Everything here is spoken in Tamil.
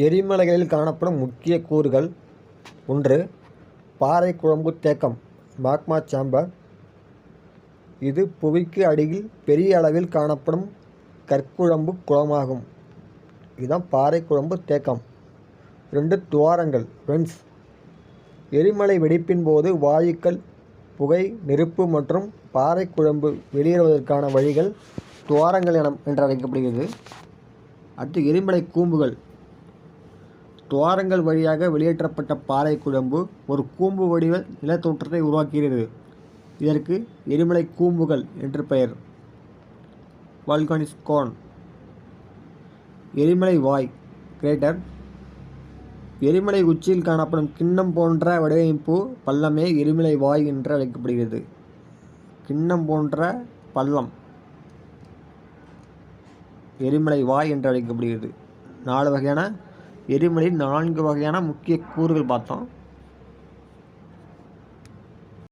எரிமலைகளில் காணப்படும் முக்கிய கூறுகள் ஒன்று பாறை குழம்பு தேக்கம் மாக்மா சாம்பர் இது புவிக்கு அடியில் பெரிய அளவில் காணப்படும் கற்குழம்பு குளமாகும். இதுதான் பாறை குழம்பு தேக்கம். ரெண்டு துவாரங்கள் வென்ஸ் எரிமலை வெடிப்பின் போது வாயுக்கள் புகை நெருப்பு மற்றும் பாறை குழம்பு வெளியேறுவதற்கான வழிகள் துவாரங்கள் என என்று அழைக்கப்படுகிறது அடுத்து எரிமலை கூம்புகள். துவாரங்கள் வழியாக வெளியேற்றப்பட்ட பாறை குழம்பு ஒரு கூம்பு வடிவ நிலத்தோற்றத்தை உருவாக்குகிறது. இதற்கு எரிமலை கூம்புகள் என்று பெயர். வல்கானிஸ்கோன் எரிமலை வாய் கிரேட்டர். எரிமலை உச்சியில் காணப்படும் கிண்ணம் போன்ற வடிவமைப்பு பள்ளமே எரிமலை வாய் என்று அழைக்கப்படுகிறது. கிண்ணம் போன்ற பள்ளம் எரிமலை வாய் என்று அழைக்கப்படுகிறது. நாலு வகையான எரிமலையில் நான்கு வகையான முக்கிய கூறுகள் பார்த்தோம்.